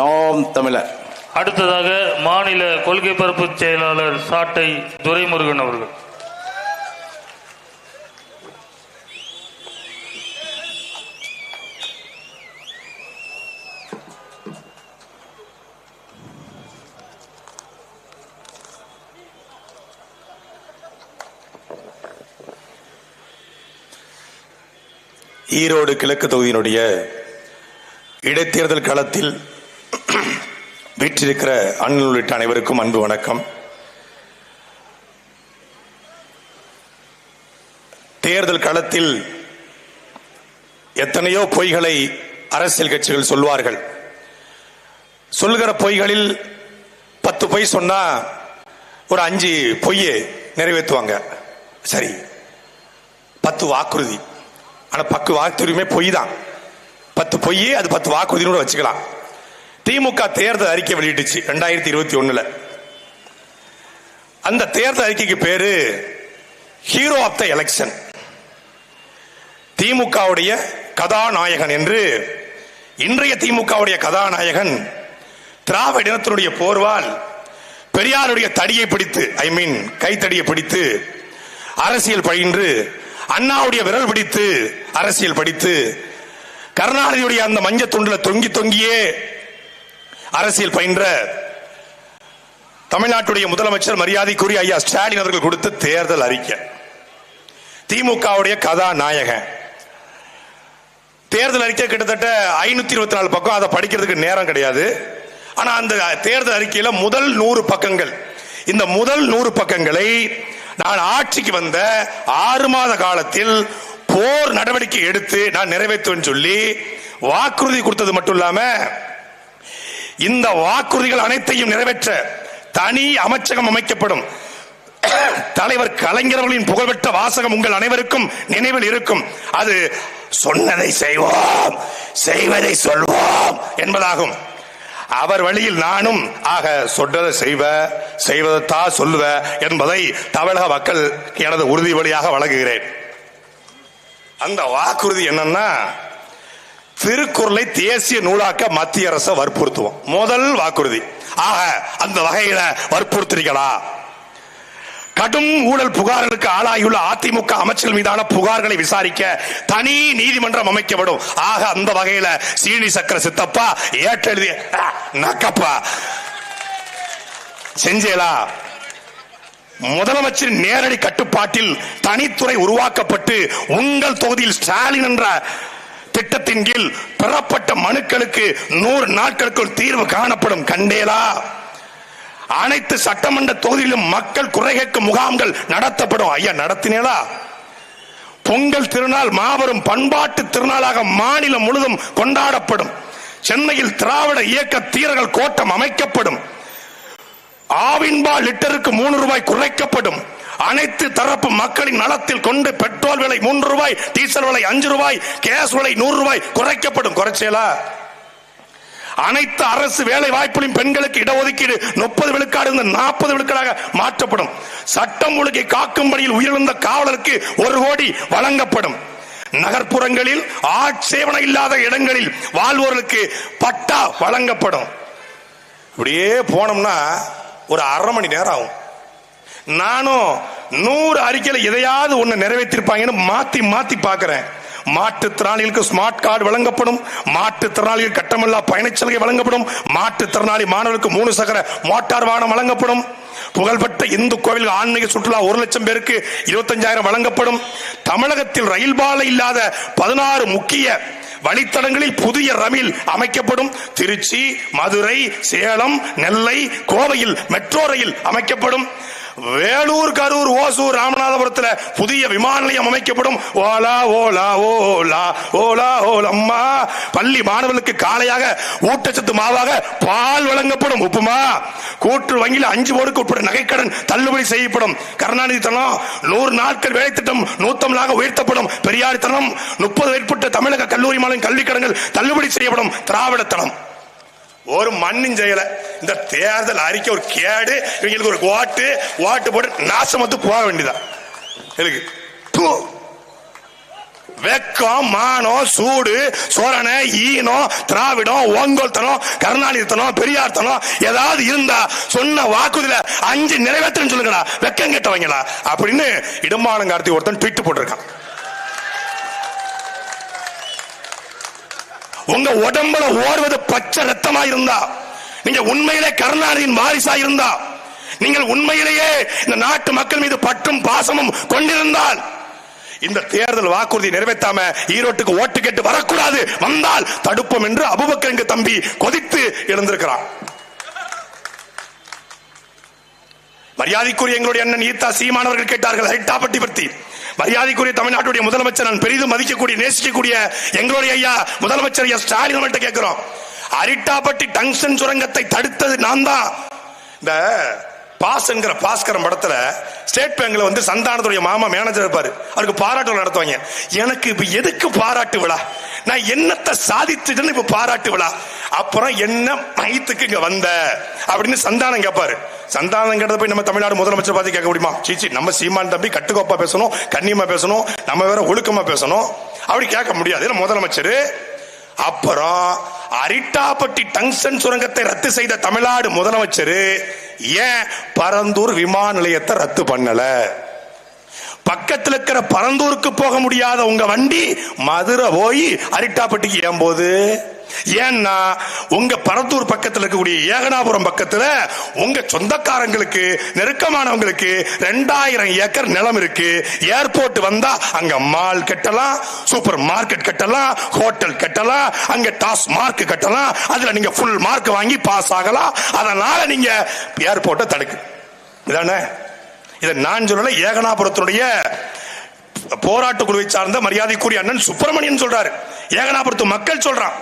நாம் தமிழர். அடுத்ததாக மாநில கொள்கை பரப்பு செயலாளர் சாட்டை துரைமுருகன் அவர்கள். ஈரோடு கிழக்கு தொகுதியினுடைய இடைத்தேர்தல் களத்தில் வீற்றிருக்கிற அண்ணன் உள்ளிட்ட அனைவருக்கும் அன்பு வணக்கம். தேர்தல் களத்தில் எத்தனையோ பொய்களை அரசியல் கட்சிகள் சொல்வார்கள் சொல்கிற பொய்களில் பத்து பொய் சொன்னா ஒரு அஞ்சு பொய்யை நிறைவேற்றுவாங்க. சரி பத்து வாக்குறுதி. ஆனா பத்து வாக்குறுதியுமே பொய் தான் பத்து பொய் அது பத்து வாக்குறுதினு கூட வச்சுக்கலாம். திமுக தேர்தல் அறிக்கை வெளியிட்டுச்சு ரெண்டாயிரத்தி இருபத்தி ஒண்ணுல. அந்த தேர்தல் அறிக்கைக்கு பேரு ஹீரோ ஆஃப் த எலெக்ஷன் திமுகவுடைய கதாநாயகன் என்று இன்றைய திமுகவுடைய கதாநாயகன் திராவிட இனத்தினுடைய போர்வால் பெரியாருடைய தடியை பிடித்து ஐ மீன் கைத்தடியை பிடித்து அரசியல் பயின்று அண்ணாவுடைய விரல் பிடித்து அரசியல் படித்து கருணாநிதியுடைய அந்த மஞ்சள் துண்டில் தொங்கி தொங்கியே அரசியல் பயின்ற தமிழ்நாட்டுடைய முதலமைச்சர் மரியாதைக்குரிய ஐயா ஸ்டாலின் அவர்கள் கொடுத்த தேர்தல் அறிக்கை. திமுகவுடைய கதாநாயகன். தேர்தல் அறிக்கை கிட்டத்தட்ட ஐநூத்தி இருபத்தி நாலு பக்கம் அதை படிக்கிறதுக்கு நேரம் கிடையாது. ஆனா அந்த தேர்தல் அறிக்கையில முதல் நூறு பக்கங்கள் இந்த முதல் நூறு பக்கங்களை நான் ஆட்சிக்கு வந்த ஆறு மாத காலத்தில் போர் நடவடிக்கை எடுத்து நான் நிறைவேற்றுவேன் சொல்லி வாக்குறுதி கொடுத்தது மட்டும் இல்லாமல் இந்த வாக்குறுதிகள் அனைத்தையும் நிறைவேற்ற தனி அமைச்சகம் அமைக்கப்படும். தலைவர் கலைஞர்களின் புகழ்பெற்ற வாசகம் உங்கள் அனைவருக்கும் நினைவில் இருக்கும். அது சொன்னதை செய்வோம் செய்வதை சொல்வோம் என்பதாகும். அவர் வழியில் நானும் ஆக சொல்றதை செய்வ செய்வதைத்தான் சொல்லுவ என்பதை தமிழக மக்கள் எனது உறுதி வழியாக வழங்குகிறேன். அந்த வாக்குறுதி என்னன்னா திருக்குறளை தேசிய நூலாக்க மத்திய அரசை வற்புறுத்துவோம். முதல் வாக்குறுதி. ஆக அந்த வகையில வற்புறுத்துறீங்களா கடும் ஊழல் புகார்களுக்கு ஆளாகியுள்ள அதிமுக அமைச்சர்கள் மீதான புகார்களை விசாரிக்க தனி நீதிமன்றம் அமைக்கப்படும். ஆக அந்த வகையில சீனி சக்கர சித்தப்பா ஏற்றெழுதி நக்கப்பா. செஞ்சேலா முதலமைச்சரின் நேரடி கட்டுப்பாட்டில் தனித்துறை உருவாக்கப்பட்டு உங்கள் தொகுதியில் ஸ்டாலின் என்ற திட்டத்தின் கீழ் பெறப்பட்ட மனுக்களுக்கு நூறு நாட்களுக்குள் தீர்வு காணப்படும் கண்டேலா? அனைத்து சட்டமன்ற தொகுதியிலும் மக்கள் குறை முகாம்கள் நடத்தப்படும். ஐயா நடத்தினேலா? பொங்கல் திருநாள் மாபெரும் பண்பாட்டு திருநாளாக மாநிலம் முழுதும் கொண்டாடப்படும். சென்னையில் திராவிட இயக்க தீரர்கள் கோட்டம் அமைக்கப்படும். ஆவின்பா லிட்டருக்கு மூணு ரூபாய் குறைக்கப்படும். அனைத்து தரப்பு மக்களின் நலத்தில் கொண்டு பெட்ரோல் விலை மூன்று ரூபாய் டீசல் விலை அஞ்சு ரூபாய் கேஸ் விலை நூறு ரூபாய் குறைக்கப்படும். குறைச்சலா? அனைத்து அரசு வேலை வாய்ப்புகளின் பெண்களுக்கு இடஒதுக்கீடு முப்பது விழுக்காடு நாற்பது விழுக்காடாக மாற்றப்படும். சட்டம் ஒழுங்கை காக்கும்படியில் உயிரிழந்த காவலருக்கு ஒரு கோடி வழங்கப்படும். நகர்ப்புறங்களில் ஆட்சேபனை இல்லாத இடங்களில் வாழ்வோர்களுக்கு பட்டா வழங்கப்படும். இப்படியே போனோம்னா ஒரு அரை மணி நேரம் ஆகும். நானும் நூறு அறிக்கையில் எதையாவது ஒன்று நிறைவேற்றிருப்பாங்கன்னு மாத்தி மாத்தி பார்க்குறேன். மாற்றுத்திறனாளிகளுக்கு ஸ்மார்ட் கார்டு வழங்கப்படும். மாற்றுத்திறனாளிகள் கட்டமில்லா பயணச்சலுகை வழங்கப்படும். மாற்றுத்திறனாளி மாணவர்களுக்கு மூணு சக்கர மோட்டார் வாகனம் வழங்கப்படும். புகழ்பெற்ற இந்து கோவில் ஆன்மீக சுற்றுலா ஒரு லட்சம் பேருக்கு இருபத்தஞ்சாயிரம் வழங்கப்படும். தமிழகத்தில் ரயில் பாலை இல்லாத பதினாறு முக்கிய வழித்தடங்களில் புதிய ரமில் அமைக்கப்படும். திருச்சி மதுரை சேலம் நெல்லை கோவையில் மெட்ரோ ரயில் அமைக்கப்படும். வேலூர் கரூர் ஓசூர் ராமநாதபுரத்தில் புதிய விமான நிலையம் அமைக்கப்படும். ஓலா ஓலா ஓலா ஓலா ஓலம்மா. பள்ளி மாணவர்களுக்கு காலையாக ஊட்டச்சத்து மாவாக பால் வழங்கப்படும். உப்புமா கூட்டு வங்கியில் அஞ்சு கோடிக்கு உட்பட நகைக்கடன் தள்ளுபடி செய்யப்படும். கருணாநிதி தனம் நூறு நாட்கள் வேலை திட்டம் நூத்தமிழாக உயர்த்தப்படும். பெரியார் தனம் முப்பது மேற்பட்ட தமிழக கல்லூரி மாநில கல்விக் கடன்கள் தள்ளுபடி செய்யப்படும். திராவிட தனம் ஒரு மண்ணும் செய்யல. இந்த தேர்தல் அறிக்கை ஒரு கேடு இவங்களுக்கு ஒரு ஓட்டு ஓட்டு போட்டு நாசம் வந்து போக வேண்டியதான் எனக்கு வெக்கம் மானம் சூடு சோரணை ஈனம் திராவிடம் ஓங்கோல்தனம் கருணாநிதித்தனம் பெரியார்த்தனம் ஏதாவது இருந்தா சொன்ன வாக்குறுதியில அஞ்சு நிறைவேற்றன்னு சொல்லுங்கடா. வெக்கம் கெட்டவங்களா? அப்படின்னு இடமான கார்த்தி ஒருத்தன் ட்வீட் போட்டிருக்கான். உங்க உடம்புல ஓடுவது பச்சை ரத்தமா இருந்தா நீங்க உண்மையிலே கருணாநிதியின் வாரிசா இருந்தா நீங்கள் உண்மையிலேயே இந்த நாட்டு மக்கள் மீது பற்றும் பாசமும் கொண்டிருந்தால் இந்த தேர்தல் வாக்குறுதி நிறைவேற்றாம ஈரோட்டுக்கு ஓட்டு கேட்டு வரக்கூடாது. வந்தால் தடுப்போம் என்று அபுபக்கரங்க தம்பி கொதித்து எழுந்திருக்கிறான். மரியாதைக்குரிய எங்களுடைய அண்ணன் ஈத்தா சீமானவர்கள் கேட்டார்கள் ஹைட்டாப்பட்டி பற்றி மரியாதைக்குரிய தமிழ்நாட்டுடைய முதலமைச்சர் நான் பெரிதும் மதிக்கக்கூடிய நேசிக்கக்கூடிய எங்களுடைய ஐயா முதலமைச்சர் ஐயா ஸ்டாலின் அவர்கிட்ட கேட்கிறோம். அரிட்டாப்பட்டி டங்ஷன் சுரங்கத்தை தடுத்தது நான் தான் இந்த பாஸ் என்கிற பாஸ்கரம் படத்துல ஸ்டேட் பேங்க்ல வந்து சந்தானத்துடைய மாமா மேனேஜர் இருப்பாரு. அவருக்கு பாராட்டு விழா நடத்துவாங்க. எனக்கு இப்ப எதுக்கு பாராட்டு விழா? நான் என்னத்தை சாதிச்சுட்டேன்னு இப்ப பாராட்டு விழா? அப்புறம் என்ன மையத்துக்கு இங்க வந்த? அப்படின்னு சந்தானம் கேட்பாரு சந்தானங்கிறத போய் நம்ம தமிழ்நாடு முதலமைச்சர் பார்த்து கேட்க முடியுமா? சீச்சி நம்ம சீமான் தம்பி கட்டுக்கோப்பா பேசணும் கண்ணியமா பேசணும் நம்ம வேற ஒழுக்கமா பேசணும். அப்படி கேட்க முடியாது. ஏன்னா முதலமைச்சர் அப்புறம் அரிட்டாப்பட்டி டங்ஷன் சுரங்கத்தை ரத்து செய்த தமிழ்நாடு முதலமைச்சர் ஏன் பரந்தூர் விமான நிலையத்தை ரத்து பண்ணல? பக்கத்தில் இருக்கிற பரந்தூருக்கு போக முடியாத உங்க வண்டி மதுரை போய் அரிட்டாப்பட்டிக்கு ஏன் போகுது ஏன்னா உங்க பரத்தூர் பக்கத்தில் இருக்கக்கூடிய ஏகனாபுரம் பக்கத்தில் உங்க சொந்தக்காரங்களுக்கு நெருக்கமானவங்களுக்கு ரெண்டாயிரம் ஏக்கர் நிலம் இருக்கு. ஏர்போர்ட் வந்தா அங்க மால் கட்டலாம் சூப்பர் மார்க்கெட் கட்டலாம் ஹோட்டல் கட்டலாம் அங்க டாஸ் மார்க் கட்டலாம் அதுல நீங்க ஃபுல் மார்க் வாங்கி பாஸ் ஆகலாம். அதனால நீங்க ஏர்போர்ட்டை தடுக்கு. இதானே? இதை நான் சொல்லல ஏகனாபுரத்தினுடைய போராட்ட குழுவை சார்ந்த மரியாதைக்குரிய அண்ணன் சுப்பிரமணியன் சொல்றாரு. ஏகனாபுரத்து மக்கள் சொல்றான்.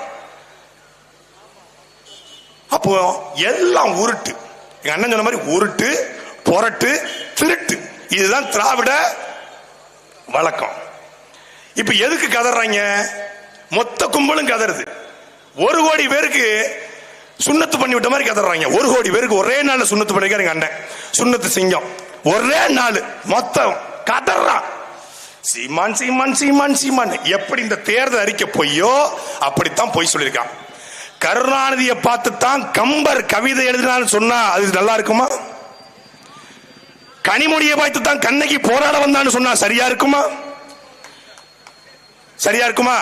அப்போ எல்லாம் உருட்டு. எங்க அண்ணன் சொன்ன மாதிரி உருட்டு புரட்டு திருட்டு. இதுதான் திராவிட வழக்கம். இப்ப எதுக்கு கதறாங்க? மொத்த கும்பலும் கதறுது. ஒரு கோடி பேருக்கு சுண்ணத்து பண்ணி விட்ட மாதிரி கதறாங்க. ஒரு கோடி பேருக்கு ஒரே நாள் சுண்ணத்து பண்ணிக்க எங்க அண்ணன். சுண்ணத்து சிங்கம். ஒரே நாள். மொத்தம். கதறான் சீமான் சீமான் சீமான் சீமான். எப்படி இந்த தேர்தல் அறிக்கை பொய்யோ அப்படித்தான் பொய் சொல்லியிருக்கான். கருணாநிதியை பார்த்து தான் கம்பர் கவிதை எழுதினான்னு சொன்னா அது நல்லா இருக்குமா? கனிமொழியை பார்த்து தான் கண்ணகி போராட வந்தான்னு சொன்னா சரியா இருக்குமா? சரியா இருக்குமா?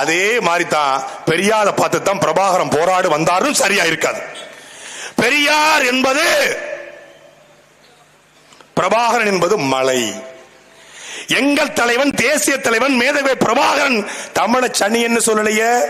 அதே மாதிரி தான் பெரியாரை பார்த்து தான் பிரபாகரம் போராடு வந்தாரும் சரியா இருக்காது. பெரியார் என்பது பிரபாகரன் என்பது மலை. எங்கள் தலைவன் தேசிய தலைவன் மேதவே பிரபாகரன். தமிழ சனின்னு சொல்லலையே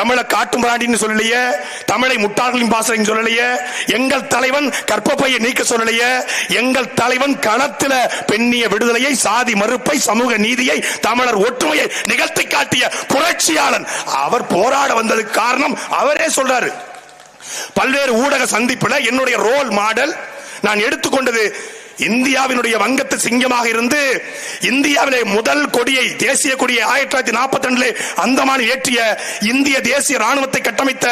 தமிழ காட்டுமிராண்டின்னு சொல்லலையே தமிழை முட்டாள்களின் பாசறைன்னு சொல்லலையே எங்கள் தலைவன் கற்பப்பையை நீக்க சொல்லலையே எங்கள் தலைவன் களத்தில பெண்ணிய விடுதலையை சாதி மறுப்பை சமூக நீதியை தமிழர் ஒற்றுமையை நிகழ்த்தி காட்டிய புரட்சியாளன். அவர் போராட வந்ததுக்கு காரணம் அவரே சொல்றாரு. பல்வேறு ஊடக சந்திப்புல என்னுடைய ரோல் மாடல் நான் எடுத்துக்கொண்டது இந்தியாவினுடைய வங்கத்து சிங்கமாக இருந்து இந்தியாவிலே முதல் கொடியை தேசிய கொடியை ஆயிரத்தி தொள்ளாயிரத்தி நாற்பத்தி ரெண்டுல அந்தமான் ஏற்றிய இந்திய தேசிய ராணுவத்தை கட்டமைத்த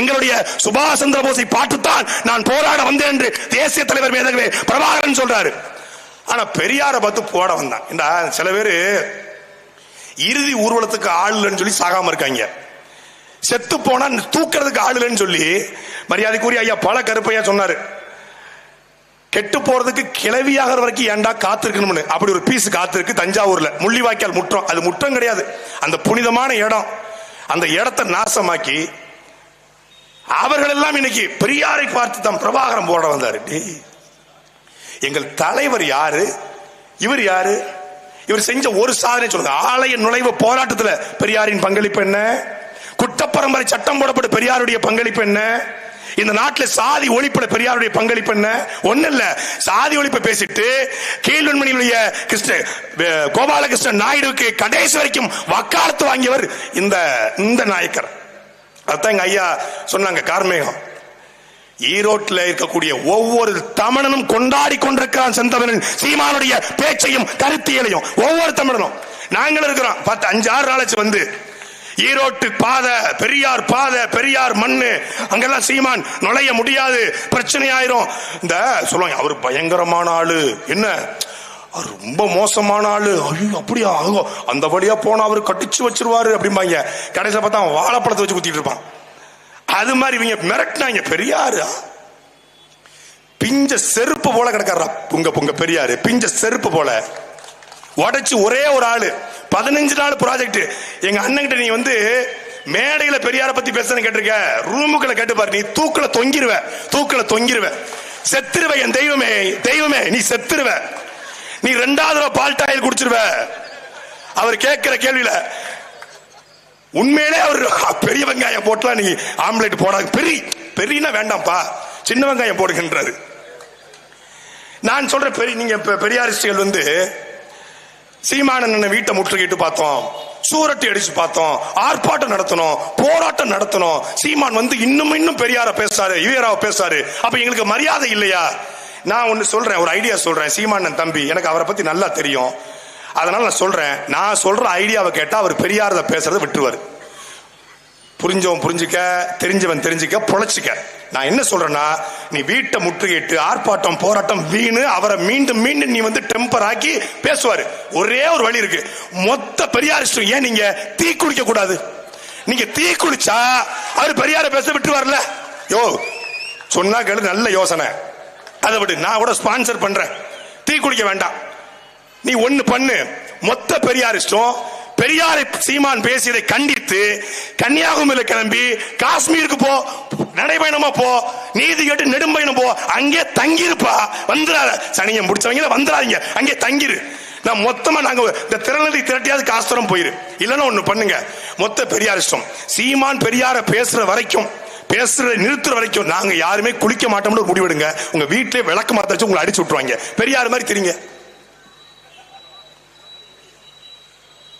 எங்களுடைய சுபாஷ் சந்திர போஸை பார்த்துத்தான் நான் போராட வந்தேன் என்று தேசிய தலைவர் மேதகவே பிரபாகரன் சொல்றாரு. ஆனா பெரியார பார்த்து போட வந்தான். இந்த சில பேரு இறுதி ஊர்வலத்துக்கு ஆள் இல்லைன்னு சொல்லி சாகாம இருக்காங்க. செத்து போனா தூக்கிறதுக்கு ஆள் இல்லைன்னு சொல்லி மரியாதைக்குரிய ஐயா பல கருப்பையா சொன்னாரு. கெட்டு போறதுக்கு கிளவியாகிற வரைக்கும் ஏன்டா காத்திருக்கணும்னு? அப்படி ஒரு பீஸ் காத்திருக்கு தஞ்சாவூர்ல. முள்ளிவாய்க்கால் முற்றம். அது முற்றம் கிடையாது. அந்த புனிதமான இடம். அந்த இடத்தை நாசமாக்கி அவர்கள் எல்லாம் இன்னைக்கு பெரியாரை பார்த்து தான் பிரபாகரம் போட வந்தாரு. டேய், எங்கள் தலைவர் யாரு? இவர் யாரு? இவர் செஞ்ச ஒரு சாதனை சொல்லுங்க. ஆலய நுழைவு போராட்டத்தில் பெரியாரின் பங்களிப்பு என்ன? குட்டப்பரம்பரை சட்டம் போடப்பட்ட பெரியாருடைய பங்களிப்பு என்ன? இந்த நாட்டில் சாதி ஒழிப்புல பெரியாருடைய பங்களிப்பு என்ன? ஒண்ணு இல்ல சாதி ஒழிப்பை பேசிட்டு கீழ்வன்மணியுடைய கிருஷ்ண கோபாலகிருஷ்ணன் நாயுடுவுக்கு கடைசி வரைக்கும் வக்காலத்து வாங்கியவர் இந்த இந்த நாயக்கர். அதான் எங்க ஐயா சொன்னாங்க கார்மேகம். ஈரோட்டில் இருக்கக்கூடிய ஒவ்வொரு தமிழனும் கொண்டாடி கொண்டிருக்கிறான் செந்தமிழன். சீமானுடைய பேச்சையும் கருத்தியலையும் ஒவ்வொரு தமிழனும். நாங்களும் இருக்கிறோம். பத்து அஞ்சு ஆறு நாளாச்சு வந்து. ஈரோட்டு பாதை பெரியார் பாதை பெரியார் மண்ணு அங்கெல்லாம் சீமான் நுழைய முடியாது. பிரச்சனை ஆயிரும். இந்த சொல்லுவாங்க அவர் பயங்கரமான ஆளு. என்ன? அவர் ரொம்ப மோசமான ஆளு. ஐயோ அப்படியா? ஆகும் அந்த வழியா போனா அவர் கட்டிச்சு வச்சிருவாரு அப்படிம்பாங்க. கடைசியில் பார்த்தா அவன் வாழைப்பழத்தை வச்சு குத்திட்டு இருப்பான். அது மாதிரி இவங்க மிரட்டினாங்க. பெரியாரு? பிஞ்ச செருப்பு போல கிடக்காரா உங்க உங்க பெரியாரு. பிஞ்ச செருப்பு போல. உடைச்சு ஒரே ஒரு ஆளு. பதினஞ்சு நாள் ப்ராஜெக்ட் எங்க அண்ணன்கிட்ட நீ வந்து மேடையில பெரியார பத்தி பேசுறேன்னு கேட்டிருக்க. ரூமுக்குள்ள கேட்டு பாரு. நீ தூக்குல தொங்கிருவ. தூக்குல தொங்கிருவ. செத்துருவ என் தெய்வமே. தெய்வமே நீ செத்துருவ. நீ ரெண்டாவது தடவை பால் டாயில் குடிச்சிருவ. அவர் கேட்கிற கேள்வியில உண்மையிலே அவர் பெரிய வெங்காயம் போட்டுலாம் நீ ஆம்லெட் போடாது. பெரிய பெரியனா வேண்டாம்ப்பா. சின்ன வெங்காயம் போடுகின்றாரு. நான் சொல்ற பெரிய நீங்க பெரியாரிஸ்டுகள் வந்து சீமானன் வீட்டை முற்றுகிட்டு பார்த்தோம். சூரட்டி அடிச்சு பார்த்தோம். ஆர்ப்பாட்டம் நடத்தணும் போராட்டம் நடத்தணும். சீமான் வந்து இன்னும் இன்னும் பெரியார பேசுறாரு ஈவேராவ பேசுறாரு. அப்ப எங்களுக்கு மரியாதை இல்லையா? நான் ஒன்னு சொல்றேன் ஒரு ஐடியா சொல்றேன் சீமானன் தம்பி. எனக்கு அவரை பத்தி நல்லா தெரியும். அதனால நான் சொல்றேன் நான் சொல்ற ஐடியாவை கேட்டா அவர் பெரியாரத பேசுறதை விட்டுருவாரு. புரிஞ்சவன் புரிஞ்சுக்க தெரிஞ்சவன் தெரிஞ்சுக்க பொழைச்சிக்க. நான் என்ன சொல்றேன்னா நீ வீட்டை முற்றுகையிட்டு ஆர்ப்பாட்டம் போராட்டம் வீணு அவரை மீண்டும் மீண்டும் நீ வந்து டெம்பர் ஆக்கி பேசுவாரு. ஒரே ஒரு வழி இருக்கு. மொத்த பெரியாரிஸ்டும் ஏன் நீங்க தீ குளிக்க கூடாது? நீங்க தீ குளிச்சா அவர் பெரியார பேச விட்டுருவார்ல? யோ சொன்னா கேளு நல்ல யோசனை. அதை விடு நான் கூட ஸ்பான்சர் பண்றேன். தீ குளிக்க வேண்டாம். நீ ஒன்னு பண்ணு. மொத்த பெரியாரிஸ்டும் பெரியாரை சீமான் பேசியதை கண்டித்து கன்னியாகுமரியில கிளம்பி காஷ்மீருக்கு போ நடைபயணமா போ நீதி கேட்டு நெடும்பயணம் போ அங்கே தங்கியிருப்பா வந்துடாத சனியம் முடிச்சவங்க வந்துடாதீங்க அங்கே தங்கிரு. நான் மொத்தமா நாங்க இந்த திறனதி திரட்டியாவது காஸ்தரம் போயிரு. இல்லைன்னா ஒண்ணு பண்ணுங்க. மொத்த பெரியாரிஸ்டம் சீமான் பெரியார பேசுற வரைக்கும் பேசுற நிறுத்துற வரைக்கும் நாங்க யாருமே குளிக்க மாட்டோம்னு முடிவெடுங்க. உங்க வீட்டிலே விளக்கு மாத்த வச்சு உங்களை அடிச்சு விட்டுருவாங்க. பெரியார் மாதிரி தெரியுங்க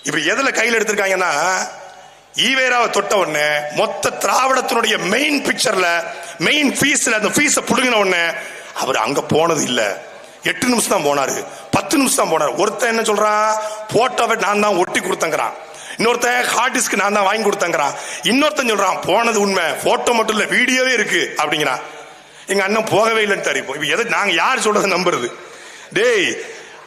இப்ப எதுல கையில் எடுத்திருக்காங்கன்னா ஈவேராவை தொட்ட உடனே மொத்த திராவிடத்தினுடைய மெயின் பிக்சர்ல மெயின் ஃபீஸ்ல அந்த ஃபீஸ புடுங்கின உடனே அவர் அங்க போனது இல்ல. எட்டு நிமிஷம் தான் போனாரு. பத்து நிமிஷம் தான் போனாரு. ஒருத்தன் என்ன சொல்றான் போட்டோவை நான் தான் ஒட்டி கொடுத்தங்கிறான். இன்னொருத்தன் ஹார்ட் டிஸ்க் நான் தான் வாங்கி கொடுத்தங்கிறான். இன்னொருத்தன் சொல்றான் போனது உண்மை. போட்டோ மட்டும் இல்ல வீடியோவே இருக்கு அப்படிங்கிறான். எங்க அண்ணன் போகவே இல்லைன்னு இப்போ எதை நாங்க யார் சொல்றதை நம்புறது? டேய்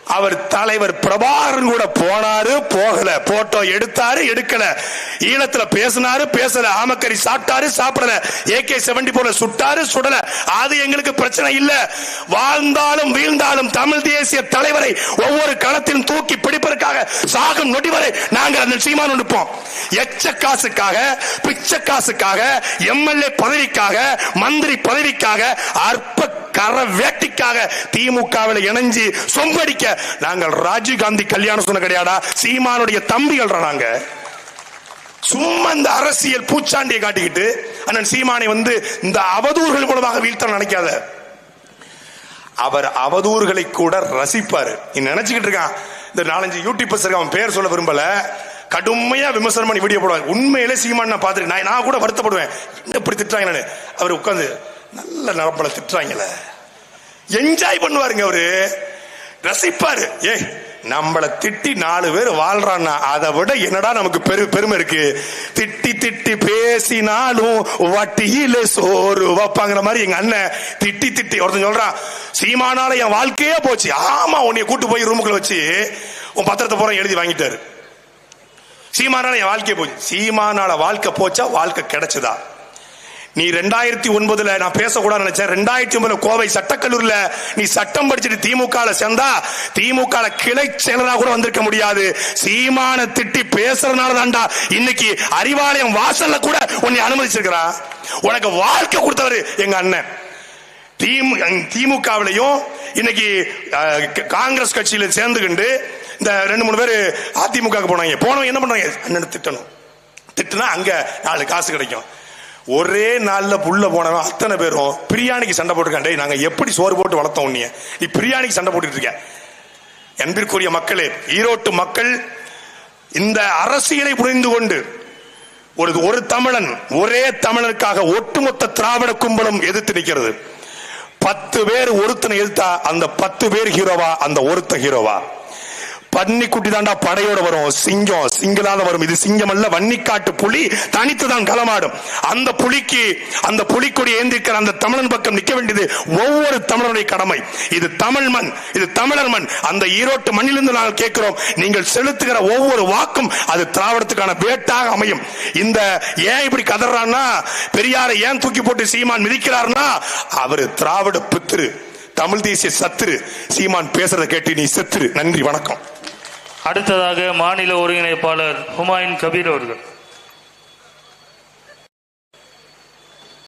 அவர் தலைவர் பிரபாகரன் கூட போனாரு போகல. போட்டோ எடுத்தாரு எடுக்கல. ஈழத்துல பேசினாரு பேசல. ஆமக்கறி சாப்பிட்டாரு சாப்பிடல. ஏகே செவன்டி போல சுட்டாரு சுடல. அது எங்களுக்கு பிரச்சனை இல்ல. வாழ்ந்தாலும் வீழ்ந்தாலும் தமிழ் தேசிய தலைவரை ஒவ்வொரு களத்திலும் தூக்கி பிடிப்பதற்காக சாகும் நொடி வரை நாங்கள் அந்த சீமான் நிற்போம். எச்ச காசுக்காக பிச்ச காசுக்காக எம்எல்ஏ பதவிக்காக மந்திரி பதவிக்காக அற்ப கர வேட்டிக்காக திமுகவில் இணைஞ்சு சொம்படிக்க நாங்கள் ராஜீவ் காந்தி கல்யாணம் சொன்ன கிடையாடா சீமானுடைய தம்பிகள் நாங்க. சும்மா இந்த அரசியல் பூச்சாண்டியை காட்டிக்கிட்டு அண்ணன் சீமானை வந்து இந்த அவதூறுகள் மூலமாக வீழ்த்த நினைக்காத. அவர் அவதூறுகளை கூட ரசிப்பாரு. நீ நினைச்சுக்கிட்டு இருக்கான். இந்த நாலஞ்சு யூடியூபர்ஸ் இருக்க அவன் பேர் சொல்ல விரும்பல. கடுமையா விமர்சனம் பண்ணி வீடியோ போடுவாங்க. உண்மையிலே சீமான் நான் பார்த்துருக்கேன். நான் நான் கூட வருத்தப்படுவேன். என்ன இப்படி திட்டுறாங்க அவர் உட்காந்து நல்ல நரம்பல திட்டுறாங்களே என்ஜாய் பண்ணுவாருங்க அவரு. ரசிப்பாரு. ஏ நம்மள திட்டி நாலு பேர் வாழ்றான்னா அதை விட என்னடா நமக்கு பெரு பெருமை இருக்கு? திட்டி திட்டி பேசினாலும் வட்டியில சோறு வைப்பாங்கிற மாதிரி எங்க அண்ணன் திட்டி திட்டி ஒருத்தன் சொல்றான் சீமானால என் வாழ்க்கையே போச்சு. ஆமா உன்னைய கூட்டு போய் ரூமுக்குள்ள வச்சு உன் பத்திரத்தை போற எழுதி வாங்கிட்டாரு. சீமானால என் வாழ்க்கையே போச்சு. சீமானால வாழ்க்கை போச்சா வாழ்க்கை கிடைச்சதா? நீ ரெண்டாயிரத்தி ஒன்பதுல நான் பேசக்கூடாது நினைச்சேன். ரெண்டாயிரத்தி ஒன்பதுல கோவை சட்டக்கல்லூரில நீ சட்டம் படிச்சுட்டு திமுக சேர்ந்தா திமுக கிளை செயலராக கூட வந்திருக்க முடியாது. சீமான திட்டி பேசுறதுனால தான்டா இன்னைக்கு அறிவாலயம் வாசல்ல கூட உன்னை அனுமதிச்சிருக்கிறா. உனக்கு வாழ்க்கை கொடுத்தவர் எங்க அண்ணன். திமுகவிலையும் இன்னைக்கு காங்கிரஸ் கட்சியில சேர்ந்துக்கிண்டு இந்த ரெண்டு மூணு பேர் அதிமுக போனாங்க. போனவங்க என்ன பண்றாங்க? அண்ணன் திட்டணும். திட்டுனா அங்க நாலு காசு கிடைக்கும். ஒரே நாள்ல புள்ள போனவன் அத்தனை பேரும் பிரியாணிக்கு சண்டை போட்டுருக்கான். டேய் நாங்க எப்படி சோறு போட்டு வளர்த்தோம் உன்னைய? நீ பிரியாணிக்கு சண்டை போட்டுட்டு இருக்க. அன்பிற்குரிய மக்களே ஈரோட்டு மக்கள் இந்த அரசியலை புரிந்து கொண்டு ஒரு ஒரு தமிழன் ஒரே தமிழனுக்காக ஒட்டுமொத்த திராவிட கும்பலும் எதிர்த்து நிற்கிறது. பத்து பேர் ஒருத்தனை எதிர்த்தா அந்த பத்து பேர் ஹீரோவா அந்த ஒருத்த ஹீரோவா பன்னிக்குட்டி தாண்டா படையோட வரும். சிங்கம் சிங்கலால வரும். இது சிங்கம் அல்ல வன்னிக்காட்டு புலி தனித்து தான் களமாடும். அந்த புலிக்கு அந்த புலிக்கொடி ஏந்திருக்கிற அந்த தமிழன் பக்கம் நிக்க வேண்டியது ஒவ்வொரு தமிழனுடைய கடமை. இது தமிழ் மண் இது தமிழர் மண். அந்த ஈரோட்டு மண்ணிலிருந்து நாங்கள் கேட்கிறோம் நீங்கள் செலுத்துகிற ஒவ்வொரு வாக்கும் அது திராவிடத்துக்கான வேட்டாக அமையும். இந்த ஏன் இப்படி கதறான்னா பெரியாரை ஏன் தூக்கி போட்டு சீமான் மிதிக்கிறார்னா அவர் திராவிட பித்திரு. தமிழ் தேசிய சத்துரு. சீமான் பேசுறத கேட்டு நீ செத்துரு. நன்றி வணக்கம். அடுத்ததாக மாநில ஒருங்கிணைப்பாளர் ஹுமாயூன் கபீர் அவர்கள்.